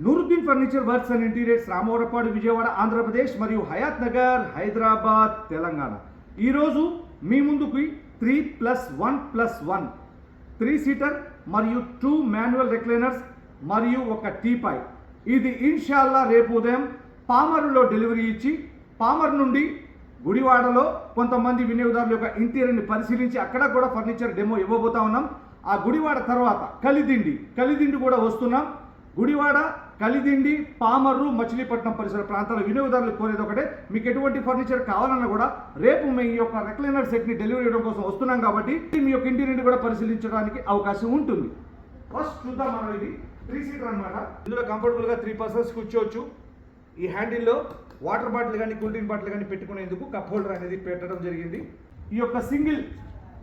Nooruddin furniture works and interiors Ramavarapadu Vijayawada Andhra Pradesh మరియు హయాత్ నగర్ హైదరాబాద్ తెలంగాణ. ఈరోజు మీ ముందుకి three plus one plus one three seater మరియు two manual recliners మరియు ఒక టీపాయ్ ఇది ఇన్షాల్లా రేపు ఉదయం పామరులో డెలివరీ ఇచ్చి పామర్ నుండి గుడివాడలో కొంతమంది వినియోగదారుల యొక్క ఇంటీరియర్ని పరిశీలించి అక్కడ కూడా ఫర్నిచర్ డెమో ఇవ్వబోతా ఉన్నాం. ఆ గుడివాడ తర్వాత కలిదిండి కలిదిండి కూడా వస్తున్నాం. గుడివాడ కలిదిండి పామర్రు మచిలీపట్నం పరిసర ప్రాంతాల వినియోగదారులు కోరేది ఒకటే. మీకు ఎటువంటి ఫర్నిచర్ కావాలన్నా కూడా రేపు మీ యొక్క రెక్లైనర్ సెట్ని డెలివరీ ఇవ్వడం కోసం వస్తున్నాం కాబట్టి మీ యొక్క ఇంటి నుండి కూడా పరిశీలించడానికి అవకాశం ఉంటుంది. ఫస్ట్ చూద్దాం మనం ఇది. త్రీ సీటర్ అనమాట ఇందులో కంఫర్టబుల్గా త్రీ పర్సన్స్ కూర్చోవచ్చు. ఈ హ్యాండిల్లో వాటర్ బాటిల్ కానీ కూల్ డ్రింక్ బాటిల్ కానీ పెట్టుకునేందుకు కప్ హోల్డర్ అనేది పెట్టడం జరిగింది. ఈ యొక్క సింగిల్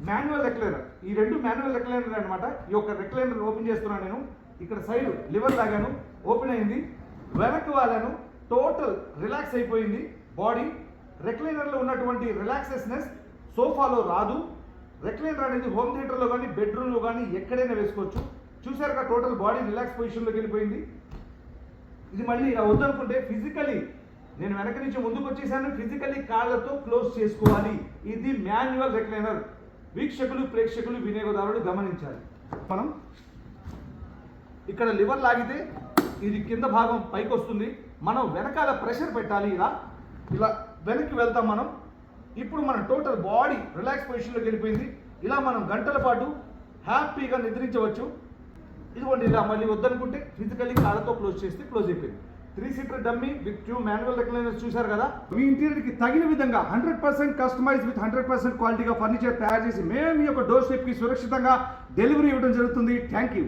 మాన్యువల్ రెక్లైనర్ ఈ రెండు మాన్యువల్ రెక్లైనర్ అనమాట ఈ యొక్క రెక్లైనర్ ఓపెన్ చేస్తున్నాను నేను. ఇక్కడ సైడ్ లివర్ లాగాను ఓపెన్ అయింది. వెనక్కి వాళ్ళను టోటల్ రిలాక్స్ అయిపోయింది. బాడీ రెక్లైనర్లో ఉన్నటువంటి రిలాక్సెస్నెస్ సోఫాలో రాదు. రెక్లైనర్ అనేది హోమ్ థియేటర్లో కానీ బెడ్రూమ్లో కానీ ఎక్కడైనా వేసుకోవచ్చు. చూసారుగా టోటల్ బాడీ రిలాక్స్ పొజిషన్లోకి వెళ్ళిపోయింది. ఇది మళ్ళీ ఇలా వద్దనుకుంటే ఫిజికలీ నేను వెనక నుంచి ముందుకు వచ్చేసాను. ఫిజికలీ కాళ్ళతో క్లోజ్ చేసుకోవాలి. ఇది మాన్యువల్ రెక్లైనర్ వీక్షకులు ప్రేక్షకులు వినియోగదారులు గమనించాలి. మనం ఇక్కడ లివర్ లాగితే ఇది కింద భాగం పైకి వస్తుంది. మనం వెనకాల ప్రెషర్ పెట్టాలి ఇలా. ఇలా వెనక్కి వెళ్తాం మనం. ఇప్పుడు మన టోటల్ బాడీ రిలాక్స్ పొజిషన్లోకి వెళ్ళిపోయింది. ఇలా మనం గంటల పాటు హ్యాపీగా నిద్రించవచ్చు. ఇదిగోండి ఇలా మళ్ళీ వద్దనుకుంటే ఫిజికల్లీ కాళ్ళతో క్లోజ్ చేస్తే క్లోజ్ అయిపోయింది. Three seater dummy with two manual recliners చూశారు కదా? మీ ఇంటీరియర్కి తగిన విధంగా hundred percent customize with hundred percent క్వాలిటీగా ఫర్నిచర్ తయారు చేసి మేము మీ యొక్క డోర్ స్టెప్కి సురక్షితంగా డెలివరీ ఇవ్వడం జరుగుతుంది. Thank you